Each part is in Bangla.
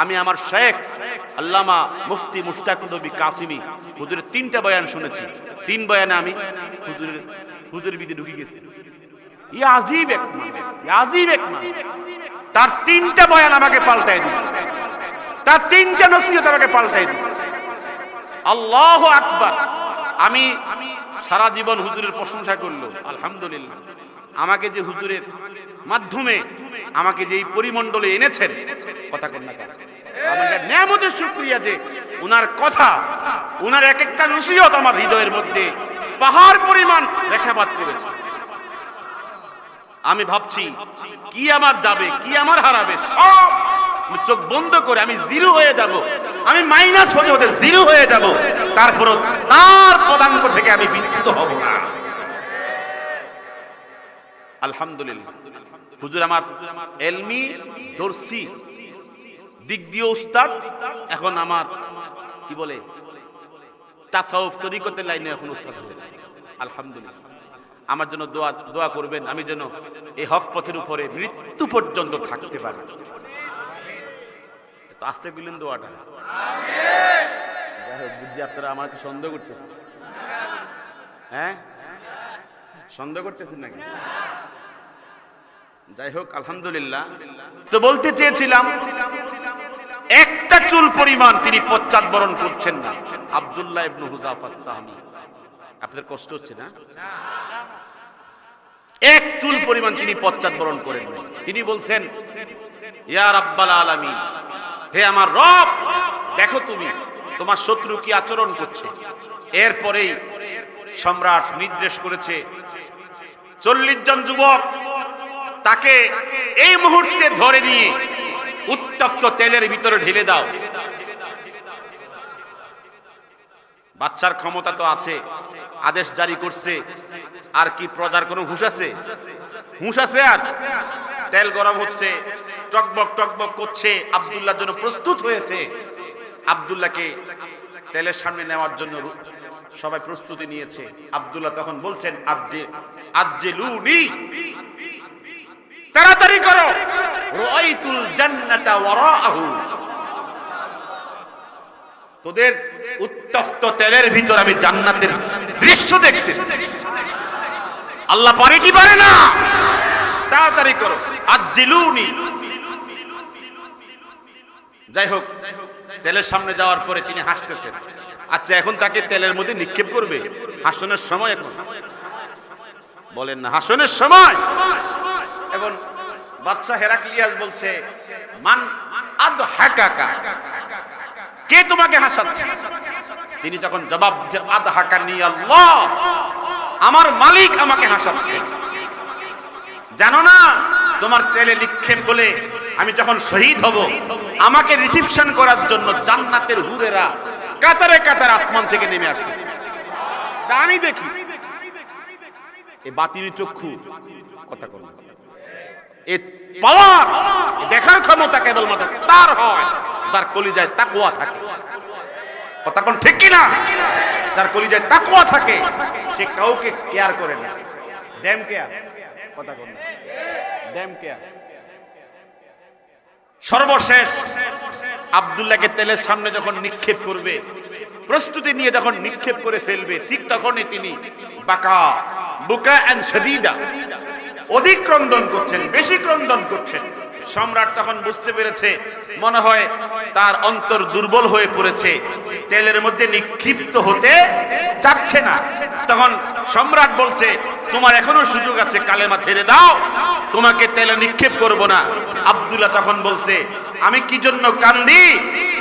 আমি আমার শেখ আল্লামা মুফতি মুশতাক নবী কাসিমি হুজুরের তিনটা বয়ান শুনেছি। তিন বয়ানে আমি হুজুরের হুজুরের বিদে ঢুকে গেছি। আজীব এক আজীব এক। তার তিনটা বয়ান আমাকে পাল্টাই দিচ্ছে তার তিনটা নসিহত আমাকে পাল্টাই দিচ্ছে আল্লাহ আকবার। আমি সারা জীবন হুজুরের প্রশংসা করল, আলহামদুলিল্লাহ। আমাকে যে হুজুরের মাধ্যমে আমাকে যে এই পরিমণ্ডলে এনেছেন, কথা কন্যা আমাদের নিয়ামতের শুক্রিয়া যে উনার কথা, উনার এক একটা নসিহত আমার হৃদয়ের মধ্যে পাহাড় পরিমাণ রেখাপাত করেছে। আমি ভাবছি, কি আমার যাবে, কি আমার হারাবে, সব চোখ বন্ধ করে আমি জিরো হয়ে যাব। আমি মাইনাস হতে হতে জিরো হয়ে যাব। তারপরও তার পদাঙ্ক থেকে আমি বিচ্যুত হব না। আলহামদুলিল্লাহ। হুজুর আমার এলমি, দর্শি। দিক দিয়ে উস্তাদ, এখন আমার, কি বলে তাসাউফ তরিকতের লাইনে এখন উস্তাদ হয়েছে। আলহামদুলিল্লাহ। আমার জন্য দোয়া দোয়া করবেন, আমি যেন এই হক পথের উপরে মৃত্যু পর্যন্ত থাকতে পারি। তো আসতে গেলেন দোয়াটা। বুঝছি আপনারা আমাকে সন্দেহ করতেছেন? হ্যাঁ? সন্দেহ করতেছেন নাকি? যাই হোক, আলহামদুলিল্লাহ। তো বলতে চেয়েছিলাম, একটা চুল পরিমাণ তিনি পশ্চাৎ বরণ করছেন না। আব্দুল্লাহ ইবনু আপনাদের কষ্ট হচ্ছে না? এক চুল পরিমাণ তিনি পশ্চাৎ বরণ করেন তিনি বলছেন, ইয়া রাব্বাল আলামিন, হে আমার রব, দেখো তুমি, তোমার শত্রু কি আচরণ করছে? এরপরেই সম্রাট নির্দেশ করেছে, চল্লিশ জন যুবক তাকে এই মুহূর্তে ধরে নিয়ে উত্তপ্ত তেলের ভিতরে ঢেলে দাও। বাচ্চার ক্ষমতা তো আছে, আদেশ জারি করছে, আর কি প্রজার কোনো হুঁশ আছে? হুঁশ আছে আর? তেল গরম হচ্ছে, টকবক টকবক করছে আব্দুল্লাহর জন্য প্রস্তুত হয়েছে। আব্দুল্লাহকে তেলের সামনে নেওয়ার জন্য সবাই প্রস্তুতি নিয়েছে। আব্দুল্লাহ তখন বলছেন, আজ্জে আজ্জে লুনি তাড়াতাড়ি করো। রাইতুল জান্নাতা ওয়ারাআহু। তোদের উত্তপ্ত তেলের ভিতর আমি জান্নাতের দৃশ্য দেখতেছি। আল্লাহ পারে কি পারে না? তাড়াতাড়ি করো। আজ্জিলুনি। যাই হোক, তেলের সামনে যাওয়ার পরে তিনি হাসতেছেন। আচ্ছা এখন তাকে তেলের মধ্যে নিক্ষেপ করবে? হাসনের সময় এখন। বলেন না, হাসনের সময়। এখন বাচ্চা হেরাক্লিয়াস বলছে, মান আদ হাকাকা কে তোমাকে হাসাচ্ছে? তিনি যখন জবাব দিচ্ছেন আদ হাকা নি আল্লাহ। আমার মালিক আমাকে হাসাচ্ছে। জানো না, তোমার তেলে নিক্ষেপ বলে আমি যখন শহীদ হব, আমাকে রিসিপশন করার জন্য জান্নাতের হুরেরা কাতারে কাতারে আসমান থেকে নেমে আসবে। তা আমি দেখি। এ বাতিল চক্ষু কথা কর পাওয়ার দেখার ক্ষমতা কেবলমাত্র তার হয় তার কলিজায় তাকুয়া থাকে। কথা কোন ঠিক কিনা? যার কলিজায় তাকুয়া থাকে, সে কাউকে কেয়ার করে না। ড্যাম কেয়ার কথা কোন ড্যাম কেয়ার সর্বশেষ, আব্দুল্লাহকে তেলের সামনে যখন নিক্ষেপ করবে, প্রস্তুতি নিয়ে যখন নিক্ষেপ করে ফেলবে, ঠিক তখনই তিনি বাকা, বুকা এন্ড শদীদা অধিক ক্রন্দন করছেন, বেশি ক্রন্দন করছেন। সম্রাট তখন বুঝতে পেরেছে, মনে হয় তার অন্তর দুর্বল হয়ে পড়েছে, তেলের মধ্যে নিক্ষিপ্ত হতে চাচ্ছে না। তখন সম্রাট বলছে, তোমার এখনও সুযোগ আছে, কালেমা ছেড়ে দাও, তোমাকে তেলে নিক্ষেপ করব না। আব্দুল্লাহ তখন বলছে, আমি কি জন্য কান্দি?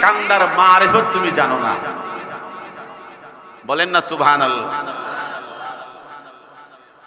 কান্দার মারেফত তুমি জানো না। বলেন না সুবহান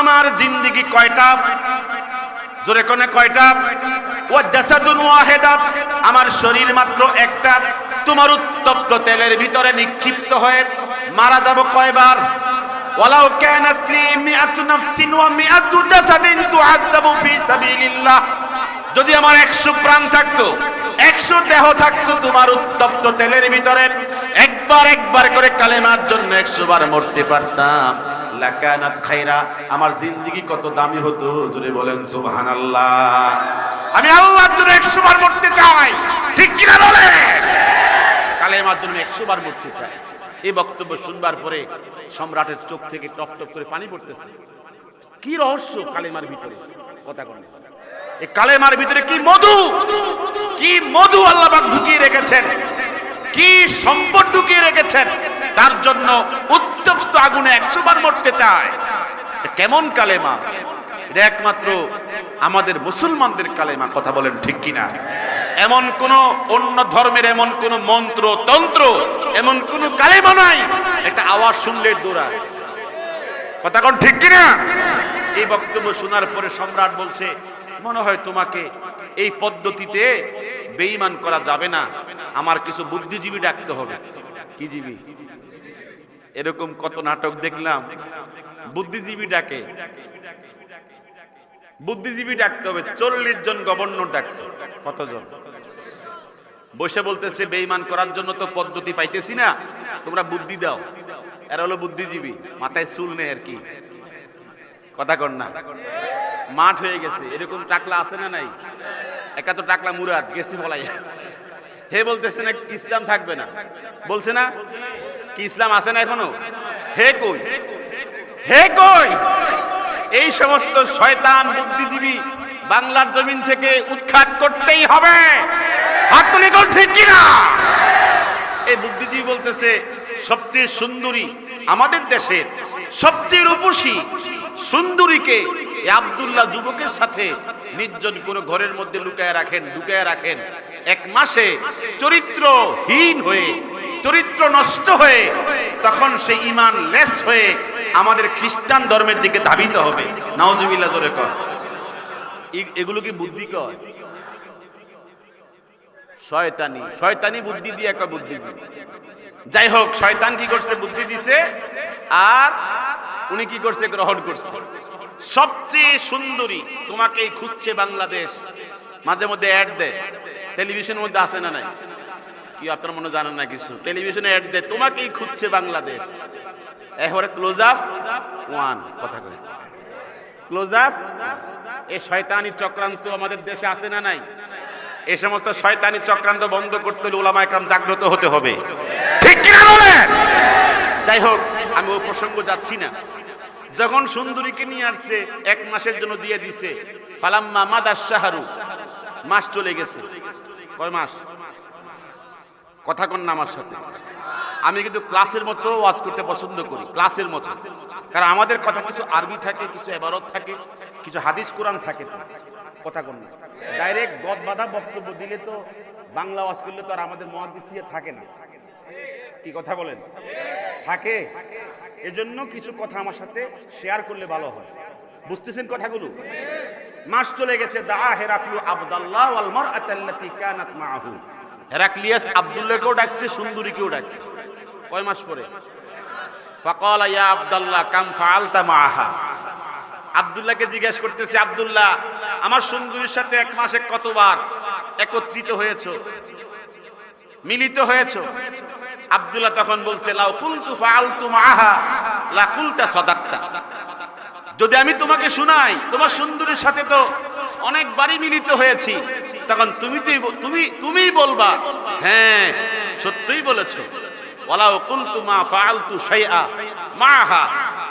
আমার জিন্দেগি কয়টা? জোরে কোনে কয়টা? ও জাসাদুন ওয়াহিদা। আমার শরীর মাত্র একটা। তোমার উত্তপ্ত তেলের ভিতরে নিক্ষিপ্ত হয়ে মারা যাব কয়বার? ওয়ালাউ কানাত লি মিআতু নাফসিন ওয়া মিআতু জাসাদিন তুআযাবু ফি সাবিলিল্লাহ। যদি আমার 100 প্রাণ থাকতো 100 দেহ থাকতো তোমার উত্তপ্ত তেলের ভিতরে, একবার একবার করে কালেমার জন্য 100 বার মরতে পারতাম। লাকানাত খাইরা আমার জিন্দেগি কত দামি হতো জুড়ে বলেন সুবহানাল্লাহ। আমি আল্লাহর জন্য 100 বার মরতে চাই, ঠিক কিনা বলেন কালেমার জন্য 100 বার মরতে চাই। এই বক্তব্য শুনবার পরে সম্রাটের চোখ থেকে টপ টপ করে পানি পড়তেছে। কি রহস্য কালেমার ভিতরে? কথা কোন। এই কালেমার ভিতরে কি মধু? কি মধু আল্লাহ ঢুকিয়ে রেখেছেন? কি সম্পদ ঢুকিয়ে রেখেছেন? তার জন্য উত্তপ্ত আগুনে একশো বার মরতে চায়। কেমন কালেমা? এটা একমাত্র আমাদের মুসলমানদের কালেমা, কথা বলেন ঠিক কিনা? এমন কোন অন্য ধর্মের, এমন কোন মন্ত্র, তন্ত্র, এমন কোন কালেমা নাই। একটা আওয়াজ শুনলে দৌড়ায়। কথা কোন ঠিক কিনা? এই বক্তব্য শোনার পরে সম্রাট বলছে, মনে হয় তোমাকে এই পদ্ধতিতে বেঈমান করা যাবে না। আমার কিছু বুদ্ধিজীবী ডাকতে হবে। কি এরকম কত নাটক দেখলাম, বুদ্ধিজীবী ডাকে। বুদ্ধিজীবী ডাকতে হবে, চল্লিশ জন গভর্নর ডাকছে। কতজন? বসে বলতেছে বেইমান করার জন্য তো পদ্ধতি পাইতেছি না, তোমরা বুদ্ধি দাও। এরা হলো বুদ্ধিজীবী, মাথায় চুল নেই আর কি। কথা কর না। মাঠ হয়ে গেছে, এরকম টাকলা আছে না নাই? একা তো টাকলা মুরাদ, গেছে বলাই হে বলতেছে না ইসলাম থাকবে না। বলছে না, কি ইসলাম আছে না এখনও? হে কই? হে কই? এই সমস্ত শয়তান বুদ্ধিজীবী বাংলার জমিন থেকে উৎখাত করতেই হবে। হাত তুলে কোন ঠিক কিনা? এই বুদ্ধিজীবী বলতেছে, সবচেয়ে সুন্দরী আমাদের দেশের, সবচেয়ে রূপসী সুন্দরীকে আব্দুল্লাহ যুবকের সাথে নির্জন কোন ঘরের মধ্যে লুকায় রাখেন লুকায় রাখেন। এক মাসে চরিত্রহীন হয়ে, চরিত্র নষ্ট হয়ে, তখন সে ইমান লেস হয়ে আমাদের খ্রিস্টান ধর্মের দিকে ধাবিত হবে। নাওজুবিল্লাহ জোরে কর। এগুলো কি বুদ্ধি কয় শয়তানি। শয়তানি বুদ্ধি দিয়ে একটা বুদ্ধি যাই হোক, শয়তান কি করছে? বুদ্ধি দিছে। আর উনি কি করছে? গ্রহণ করছে। সবচেয়ে সুন্দরী তোমাকেই খুঁজছে বাংলাদেশ। মাঝে মধ্যে অ্যাড দেয়। টেলিভিশনের মধ্যে আসে না নাই? কি আপনার মনে জানেন না কিছু? টেলিভিশনে অ্যাড দেয়, তোমাকেই খুঁজছে বাংলাদেশ। এবারে ক্লোজ আপ ওয়ান কথা কয় ক্লোজ আপ এই শয়তানি চক্রান্ত আমাদের দেশে আসে না নাই? এই সমস্ত শয়তানি চক্রান্ত বন্ধ করতে হলে ওলামা একরাম জাগ্রত হতে হবে। ঠিক কিনা বলেন? যাই হোক, আমি ওই প্রসঙ্গ যাচ্ছি না। যখন সুন্দরীকে নিয়ে আসছে, এক মাসের জন্য দিয়ে দিছে। ফালাম্মা মাদাস শাহরু মাস চলে গেছে। কয় মাস? কথা কন না আমার সাথে। আমি কিন্তু ক্লাসের মতো ওয়াজ করতে পছন্দ করি, ক্লাসের মতো। কারণ আমাদের কথা কিছু আরবি থাকে, কিছু এবারত থাকে, কিছু হাদিস, কোরআন থাকে। কথা কন না। ডাইরেক্ট গদ বাঁধা বক্তব্য দিলে তো বাংলা ওয়াজ করলে তো আর আমাদের মহাদিসিয়া থাকে না। কি কথা বলেন? থাকে। এজন্য কিছু কথা আমার সাথে শেয়ার করলে ভালো হয়। বুঝতেছেন কথাগুলো? মাস চলে গেছে, দা ডাকছে, সুন্দরীকেও ডাকছে। কয় মাস পরে? আব্দুল্লাহকে জিজ্ঞেস করতেছে, আব্দুল্লাহ, আমার সুন্দরীর সাথে এক মাসে কতবার একত্রিত হয়েছো? মিলিত হয়েছো? আব্দুল্লাহ তখন বলছে, লাউ কুলতু মাআহা, লা কুলতা সাদাকতা। যদি আমি তোমাকে শুনাই, তোমার সুন্দরীর সাথে তো অনেকবারই মিলিত হয়েছি, তখন তুমি তুই তুমি, তুমিই বলবা হ্যাঁ সত্যই বলেছ। ওয়ালাউ কুলতু মা ফাআলতু শাইআ মাআহা।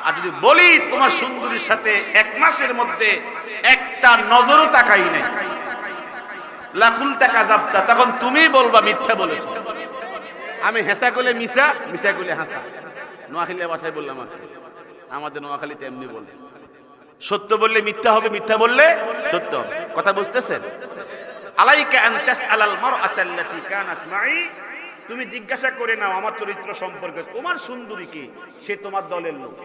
আর যদি বলি, তোমার সুন্দরীর সাথে এক মাসের মধ্যে একটা নজরও তাকাই নাই। লাকুল জাবতা তখন তুমি বলবা মিথ্যা বলেছ। আমি হেসা করলে মিশা মিসা করলে হাসা। নোয়াখালী ভাষায় বললাম আর আমাদের নোয়াখালীতে এমনি বলে। সত্য বললে মিথ্যা হবে, মিথ্যা বললে সত্য হবে। কথা বুঝতেছেন? তুমি জিজ্ঞাসা করে নাও আমার চরিত্র সম্পর্কে। তোমার সুন্দরী কি? সে তোমার দলের লোক।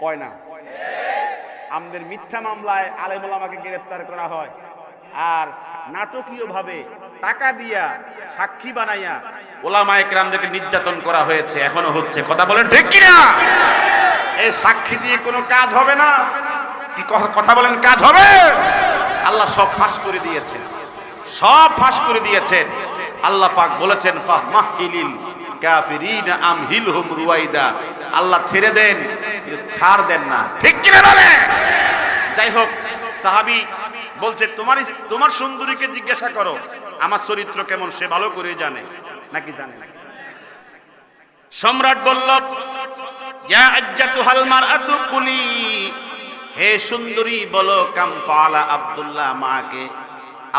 কয় না? আমাদের মিথ্যা মামলায় আলেমুল আমাকে গ্রেফতার করা হয়। আর নাটকীয় ভাবে টাকা দিয়া সাক্ষী বানাইয়া ওলামা একরামদেরকে নির্যাতন করা হয়েছে, এখনও হচ্ছে। কথা বলেন ঠিক কিনা? এই সাক্ষী দিয়ে কোনো কাজ হবে না। কি কথা বলেন, কাজ হবে? আল্লাহ সব ফাঁস করে দিয়েছেন। সব ফাঁস করে দিয়েছেন। আল্লাহ পাক বলেছেন ফাহমাহিলিল কাফিরিনা আমহিলহুম রুয়াইদা। আল্লাহ ছেড়ে দেন ছাড় দেন না। ঠিক কিনা বলে যাই হোক, সাহাবী বলছে, তোমার তোমার সুন্দরীকে জিজ্ঞাসা করো, আমার চরিত্র কেমন, সে ভালো করে জানে। নাকি জানে সম্রাট বলল হে সুন্দরী বলো কাম ফালা আব্দুল্লাহ মাকে,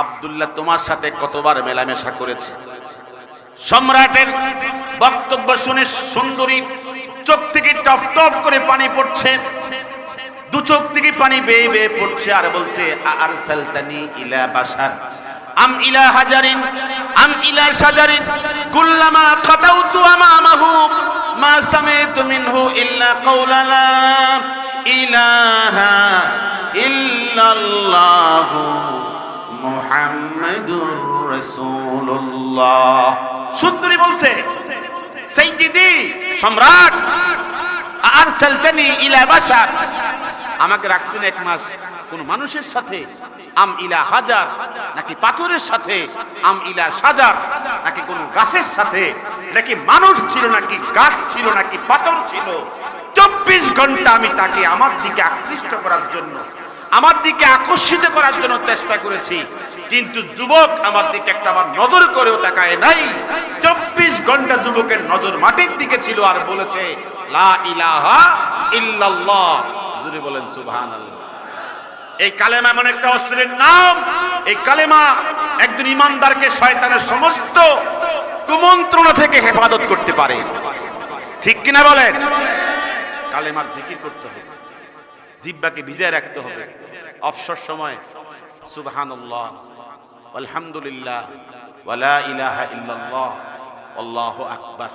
আব্দুল্লাহ তোমার সাথে কতবার মেলামেশা করেছে? সম্রাটের বক্তব্য শুনে সুন্দরী চোখ থেকে টপ টপ করে পানি পড়ছে। দু চোখ থেকে পানি বেয়ে বেয়ে পড়ছে আর বলছে আর সালতানি ইলা বাসার আম ইলা হাজারিন, আম ইলা শাজারিন, কুল্লামা খাতাউতু আমামাহু মা সামিতু মিনহু ইল্লা কাওলানা। ইলাহা ইল্লাল্লাহু মুহাম্মাদুর রাসূলুল্লাহ। সুন্দরী বলছে সাইয়্যিদি সম্রাট আর সালতানি ইলা বাসা। আমাকে রাখছেন এক মাস। কোন মানুষের সাথে আম ইলা হাজার, নাকি পাথরের সাথে আম ইলা সাজার, নাকি কোন গাছের সাথে, নাকি মানুষ ছিল, নাকি গাছ ছিল, নাকি পাথর ছিল। চব্বিশ ঘণ্টা আমি তাকে আমার দিকে আকৃষ্ট করার জন্য আমার দিকে আকর্ষিত করার জন্য চেষ্টা করেছি। কিন্তু যুবক আমার দিকে একটা আমার নজর করেও তাকায় নাই। চব্বিশ ঘণ্টা যুবকের নজর মাটির দিকে ছিল আর বলেছে, লা ইলাহা ইল্লাল্লাহ। জুড়ে বলেন, সুবহানাল্লাহ। এই কালেমা এমন একটা অস্ত্রের নাম। এই কালেমা একজন ইমানদারকে শয়তানের সমস্ত কুমন্ত্রণা থেকে হেফাজত করতে পারে। ঠিক কিনা বলেন? কালেমার জিকির করতে হবে। জিব্বাকে ভিজায় রাখতে হবে। অবসর সময়, সুবহানাল্লাহ, আলহামদুলিল্লাহ ওয়ালা ইলাহা ইল্লাল্লাহ, আল্লাহু আকবার।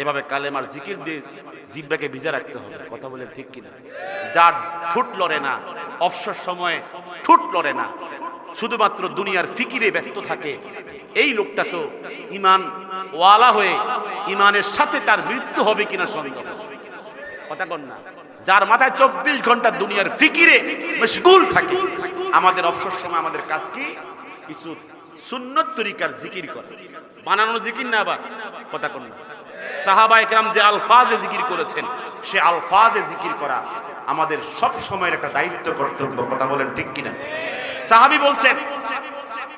এভাবে কালেমার জিকির দিয়ে জিব্বাকে ভিজা রাখতে হবে। কথা বলে ঠিক কিনা? যার ঠুট লড়ে না, অবসর সময়ে ঠুট লড়ে না, শুধুমাত্র দুনিয়ার ফিকিরে ব্যস্ত থাকে, এই লোকটা তো ইমান ওয়ালা হয়ে, ইমানের সাথে তার মৃত্যু হবে কিনা সন্দেহ। কথা কন না। যার মাথায় চব্বিশ ঘণ্টা দুনিয়ার ফিকিরে মশগুল থাকে। আমাদের অবসর সময় আমাদের কাজ কি? কিছু সুন্নত তরিকার জিকির করা। বানানো জিকির না আবার? কথা কন সাহাবা একরাম যে আলফাজে জিকির করেছেন, সে আলফাজে জিকির করা আমাদের সব সময়ের একটা দায়িত্ব, কর্তব্য। কথা বলেন ঠিক কিনা? সাহাবি বলছেন,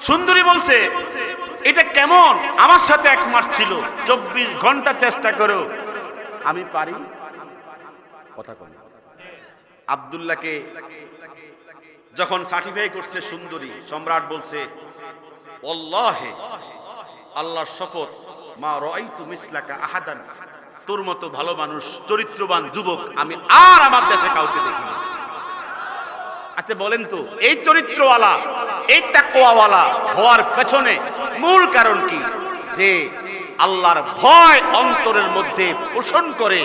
সুন্দরী বলছে, এটা কেমন? আমার সাথে এক মাস ছিল। চব্বিশ ঘণ্টা চেষ্টা করো আমি পারি কথা কন আব্দুল্লাহকে যখন সার্টিফাই করছে সুন্দরী, সম্রাট বলছে অল্লাহে আল্লাহর শপথ, মা রাইতু মিসলাকা আহাদান, তোর মতো ভালো মানুষ, চরিত্রবান যুবক আমি আর আমার দেশে কাউকে দেখিনি। আচ্ছা বলেন তো, এই চরিত্রওয়ালা, এই তাকওয়াওয়ালা হওয়ার পেছনে মূল কারণ কি? যে আল্লাহর ভয় অন্তরের মধ্যে পোষণ করে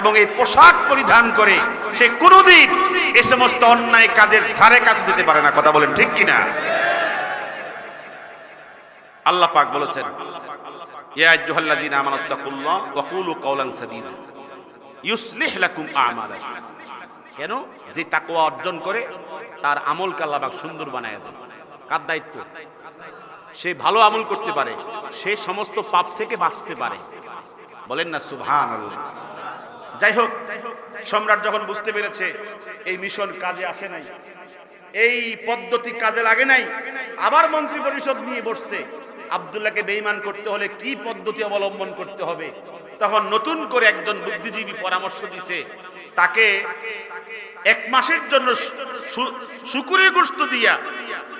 এবং এই পোশাক পরিধান করে, সে কোনোদিন এ সমস্ত অন্যায় কাজের ধারে কাছে দিতে পারে না, কথা বলেন ঠিক কিনা? আল্লাহ পাক বলেছেন, ইয়া আইয়ুহাল্লাযীনা আমানুত্তাকুল্লাহ ওয়া কুলু কাওলান সাদীদা, ইউসলিহ লাকুম আ'মালাকুম কেন? যে তাকওয়া অর্জন করে, তার আমল কাল্লাবাক সুন্দর বানায় দেয় কার দায়িত্ব? সে ভালো আমল করতে পারে, সে সমস্ত পাপ থেকে বাঁচতে পারে। বলেন না সুবহান যাই হোক, সম্রাট যখন বুঝতে পেরেছে এই মিশন কাজে আসে নাই, এই পদ্ধতি কাজে লাগে নাই, আবার মন্ত্রী পরিষদ নিয়ে বসছে, আব্দুল্লাহকে বেঈমান করতে হলে কি পদ্ধতি অবলম্বন করতে হবে? তখন নতুন করে একজন বুদ্ধিজীবী পরামর্শ দিছে তাকে এক মাসের জন্য শুকুরের গোস্ত দিয়া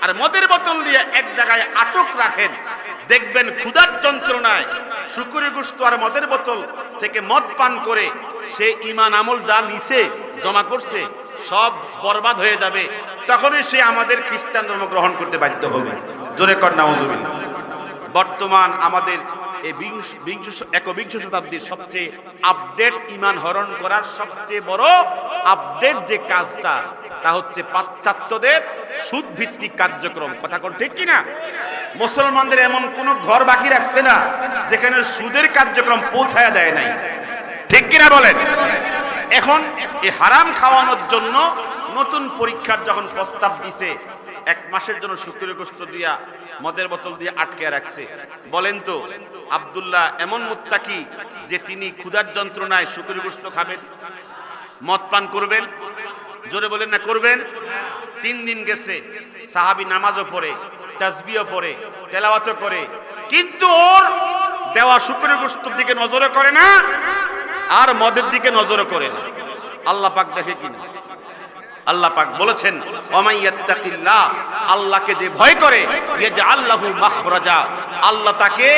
আর মদের বোতল দিয়ে এক জায়গায় আটক রাখেন। দেখবেন ক্ষুধার যন্ত্রণায় শুকুরের গোস্ত আর মদের বোতল থেকে মদ পান করে সে ইমান আমল যা নিছে, জমা করছে, সব বরবাদ হয়ে যাবে। তখনই সে আমাদের খ্রিস্টান ধর্ম গ্রহণ করতে বাধ্য হবে। জোরে কর, নাউজুবিল্লাহ। বর্তমান আমাদের এই বিংশ বিংশ একবিংশ শতাব্দীর সবচেয়ে আপডেট ইমান হরণ করার সবচেয়ে বড় আপডেট যে কাজটা, তা হচ্ছে পাশ্চাত্যদের সুদ ভিত্তিক কার্যক্রম। কথা কোন ঠিক কিনা? মুসলমানদের এমন কোন ঘর বাকি রাখছে না, যেখানে সুদের কার্যক্রম পৌঁছায় দেয় নাই। ঠিক কিনা বলেন? এখন এই হারাম খাওয়ানোর জন্য নতুন পরীক্ষার যখন প্রস্তাব দিছে এক মাসের জন্য শুক্রের গোস্ত দিয়া মদের বোতল দিয়ে আটকে রাখছে। বলেন তো, আব্দুল্লাহ এমন মুত্তাকি যে তিনি ক্ষুধার যন্ত্রণায় শুক্রের গোস্ত খাবেন? মদ পান করবেন? জোরে বলেন না, করবেন? তিন দিন গেছে, সাহাবি নামাজও পড়ে তাসবিও পড়ে, তেলাওয়াতও করে, কিন্তু ওর দেওয়া শুক্রের গোস্তর দিকে নজরে করে না, আর মদের দিকে নজরে করে না। আল্লাহ পাক দেখে কিনা। আল্লাহ পাক বলেছেন, ওমাইয়াত্তাকিল্লাহ, আল্লাহকে যে ভয় করে, ইয়াজআল্লাহু মাখরাজা, আল্লাহ তাকে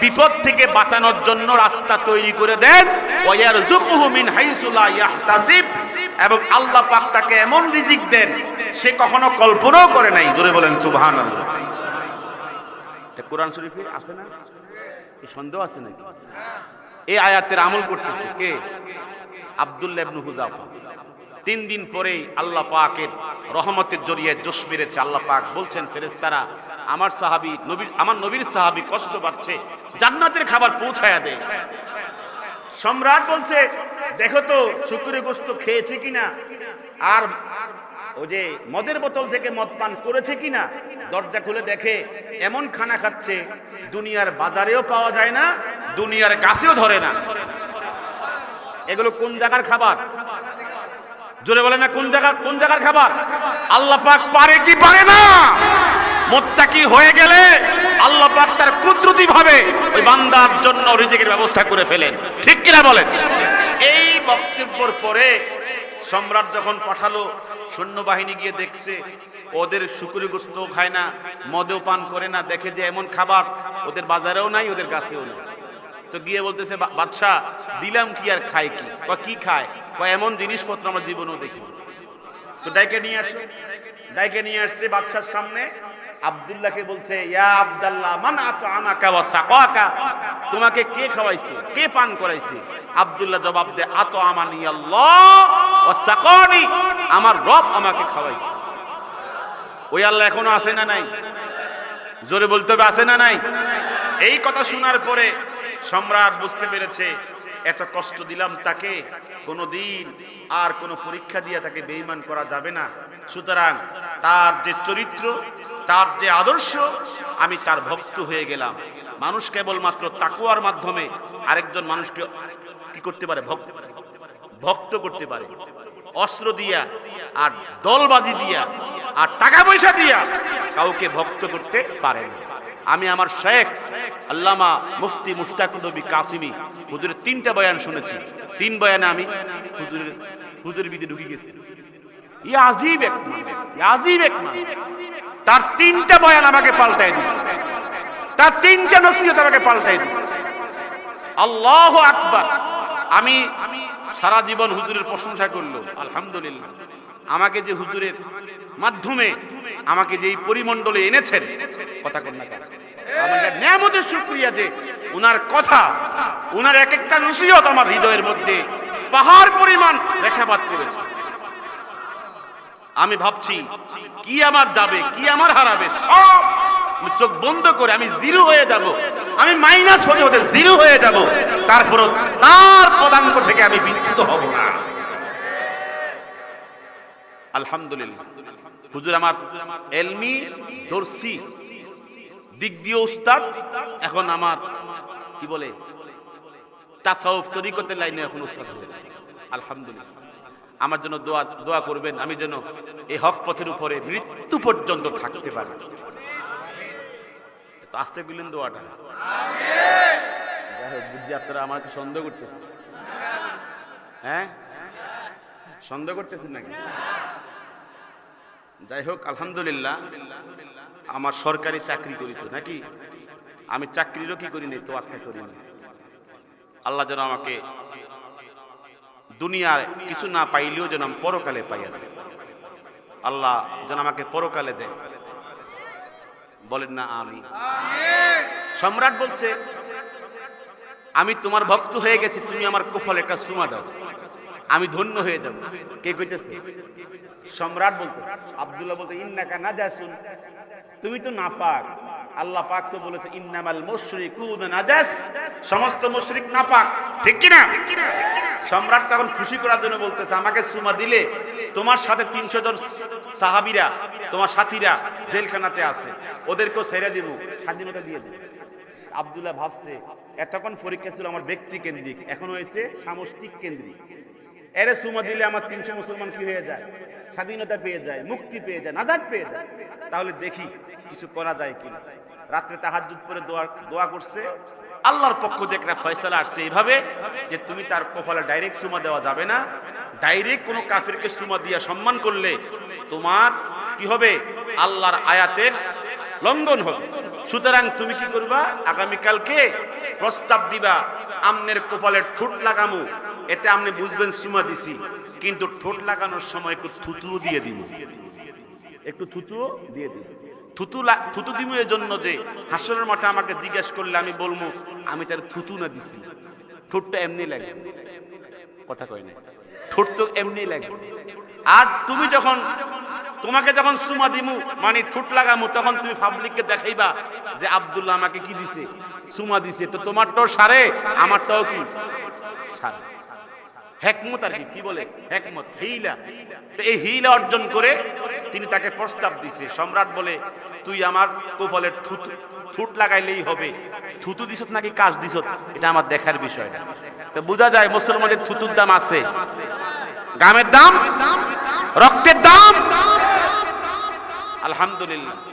বিপদ থেকে বাঁচানোর জন্য রাস্তা তৈরি করে দেন, ওয়ারযুকুহু মিন হাইসু লা ইয়াহতাসিব, এবং আল্লাহ পাক তাকে এমন রিজিক দেন, সে কখনো কল্পনাও করে নাই। জোরে বলেন, সুবহানাল্লাহ। এটা কোরআন শরীফে আছে না? কি সন্দেহ আছে নাকি? এই আয়াতের আমল করতেছে কে? আব্দুল্লাহ ইবনে হুজাফা। তিন দিন পরেই আল্লাহ পাকের রহমতের জড়িয়ে জোশ মেরেছে, আল্লাহ পাক বলছেন, ফেরেশতারা, আমার সাহাবি নবীর আমার নবীর সাহাবী কষ্ট পাচ্ছে, জান্নাতের খাবার পৌঁছায়া দেয়। সম্রাট বলছে, দেখো তো শুকুরে গোস্ত খেয়েছে কিনা? আর ও যে মদের বোতল থেকে মদ পান করেছে কিনা? দরজা খুলে দেখে এমন খানা খাচ্ছে, দুনিয়ার বাজারেও পাওয়া যায় না, দুনিয়ার গাছেও ধরে না। এগুলো কোন জায়গার খাবার? জোরে বলে না, কোন জায়গার কোন জায়গার খাবার? আল্লাহ পাক পারে কি পারে না? মোত্তাকি হয়ে গেলে আল্লাহ পাক তার কুদরতি ভাবে ওই বান্দার জন্য রিজিকের ব্যবস্থা করে ফেলেন। ঠিক কিনা বলেন? এই বক্তব্যের পরে সম্রাট যখন পাঠালো, সৈন্যবাহিনী গিয়ে দেখছে, ওদের শুকুরি গোস্ত খায় না, মদেও পান করে না, দেখে যে এমন খাবার, ওদের বাজারেও নাই, ওদের গাছেও নাই। তো গিয়ে বলতেছে, "বা- বাদশাহ, দিলাম কি আর খায় কি? বা কি খায়? এমন জিনিসপত্র আমরা জীবনেও দেখি তো ডাইকে নিয়ে আসো। ডাইকে নিয়ে আসছে বাদশার সামনে। আব্দুল্লাহকে বলছে, ইয়া আব্দুল্লাহ, মান আতো আমাকা ওয়া সাকাকা তোমাকে কে খাওয়াইছে? কে পান করাইছে? আব্দুল্লাহ জবাব দে আতো আমানি আল্লাহ ওয়া সাকানি আমার রব আমাকে খাওয়াইছে। ওই আল্লাহ এখনও আছে না নাই? জোরে বলতে হবে, আছে না নাই? এই কথা শোনার পরে সম্রাট বুঝতে পেরেছে এত কষ্ট দিলাম তাকে, কোনোদিন আর কোনো পরীক্ষা দিয়ে তাকে বেইমান করা যাবে না। সুতরাং তার যে চরিত্র, তার যে আদর্শ, আমি তার ভক্ত হয়ে গেলাম। মানুষ কেবলমাত্র তাকুয়ার মাধ্যমে আরেকজন মানুষকে কি করতে পারে? ভক্ত ভক্ত করতে পারে। অস্ত্র দিয়া আর দলবাজি দিয়া আর টাকা পয়সা দিয়া কাউকে ভক্ত করতে পারে না। আমি আমার শেখ আল্লামা মুফতি মুশতাক নবী কাসিমি হুজুরের তিনটা বয়ান শুনেছি। তিন বয়ানে আমি হুজুরের হুজুর বিদে ঢুকে গেছি। ই আজীব এক আজীব এক। তার তিনটা বয়ান আমাকে পাল্টাই দিছে। তার তিনটা নসিহত আমাকে পাল্টাই দিছে। আল্লাহ আকবার। আমি সারা জীবন হুজুরের প্রশংসা করল, আলহামদুলিল্লাহ। আমাকে যে হুজুরের মাধ্যমে আমাকে যে এই পরিমণ্ডলে এনেছেন, কথা কন আমাদের শুক্রিয়া যে উনার কথা, উনার এক একটা নসিহত আমার হৃদয়ের মধ্যে পাহাড় পরিমাণ রেখাপাত করেছে। আমি ভাবছি, কি আমার যাবে, কি আমার হারাবে, সব চোখ বন্ধ করে আমি জিরো হয়ে যাব। আমি মাইনাস হতে হতে জিরো হয়ে যাব। তারপরও তার পদাঙ্ক থেকে আমি বিচ্যুত হব না। আলহামদুলিল্লাহ। হুজুর, আমার এলমি, দর্শি, দিক দিয়ে উস্তাদ এখন আমার, কি বলে তাসাউফ তরিকতের লাইনে এখন উস্তাদ হয়েছে। আলহামদুলিল্লাহ। আমার জন্য দোয়া দোয়া করবেন, আমি যেন এই হক পথের উপরে মৃত্যু পর্যন্ত থাকতে পারি। তো আসতে পেলেন দোয়াটা। বুঝছি আপনারা আমাকে সন্দেহ করতেছেন। হ্যাঁ? সন্দেহ করতেছেন নাকি? যাই হোক, আলহামদুলিল্লাহ, আমার সরকারি চাকরি করি তো, নাকি? আমি চাকরিরও কি করি নাই, তো আটকা করি না। আল্লাহ যেন আমাকে দুনিয়ার কিছু না পাইলেও যেন আমি পরকালে পাইয়া যায় আল্লাহ যেন আমাকে পরকালে দেয়। বলেন না, আমি। সম্রাট বলছে, আমি তোমার ভক্ত হয়ে গেছি, তুমি আমার কুফল একটা সুমা দাও। আমি ধন্য হয়ে যাব। কে কইতেছে? সম্রাট বলতে আব্দুল্লাহ বলতে ইন্নাকা না নাজাসুন। তুমি তো নাপাক। আল্লাহ পাক তো বলেছে, ইন্নামাল মুশরিকুন নাজাস। সমস্ত মুশরিক না পাক ঠিক কি না সম্রাট তখন খুশি করার জন্য বলতেছে, আমাকে সুমা দিলে তোমার সাথে তিনশো জন সাহাবীরা, তোমার সাথীরা জেলখানাতে আছে। ওদেরকেও ছেড়ে দিব, স্বাধীনতা দিয়ে দিব। আব্দুল্লাহ ভাবছে, এতক্ষণ পরীক্ষা ছিল আমার ব্যক্তি কেন্দ্রিক, এখন হয়েছে সামষ্টিক কেন্দ্রিক। এরে সুমা দিলে আমার তিনশো মুসলমান কি হয়ে যায়? স্বাধীনতা পেয়ে যায়, মুক্তি পেয়ে যায়, নাজাদ পেয়ে যায়। তাহলে দেখি কিছু করা যায় কি রাত্রে তাহাজ্জুদ পরে দোয়া দোয়া করছে। আল্লাহর পক্ষ থেকে একটা ফয়সালা আসছে এইভাবে যে তুমি তার কপালে ডাইরেক্ট সুমা দেওয়া যাবে না। ডাইরেক্ট কোনো কাফিরকে সুমা দিয়া সম্মান করলে তোমার কি হবে? আল্লাহর আয়াতের লঙ্ঘন হবে। সুতরাং তুমি কি করবা? আগামীকালকে প্রস্তাব দিবা, আমনের কপালে ঠোঁট লাগামু। এতে আপনি বুঝবেন সুমা দিছি, কিন্তু ঠোঁট লাগানোর সময় একটু থুতু দিয়ে দিব একটু থুতুও দিয়ে দিব থুতু থুতু দিব এর জন্য যে হাসরের মাঠে আমাকে জিজ্ঞেস করলে আমি বলব আমি তার থুতু না দিছি। ঠোঁটটা এমনি লাগে। কথা কয় না ঠোঁট তো এমনি লাগে। আর তুমি যখন তোমাকে যখন সুমা দিমু মানে ঠুট লাগামু, তখন তুমি পাবলিককে দেখাইবা যে আব্দুল্লাহ আমাকে কি দিছে? সুমা দিছে। তো তোমারটাও সারে, আমারটাও কি? সারে। হেকমত আর কি? বলে? হেকমত, হিলা। তো এই হিলা অর্জন করে তিনি তাকে প্রস্তাব দিছে। সম্রাট বলে, তুই আমার কপালের থুতু ঠুট লাগাইলেই হবে। থুতু দিছত নাকি কাজ দিছত? এটা আমার দেখার বিষয় না। তো বোঝা যায় মুসলমানের থুতুর দাম আছে। গামের দাম, রক্তের দাম আলহামদুলিল্লাহ।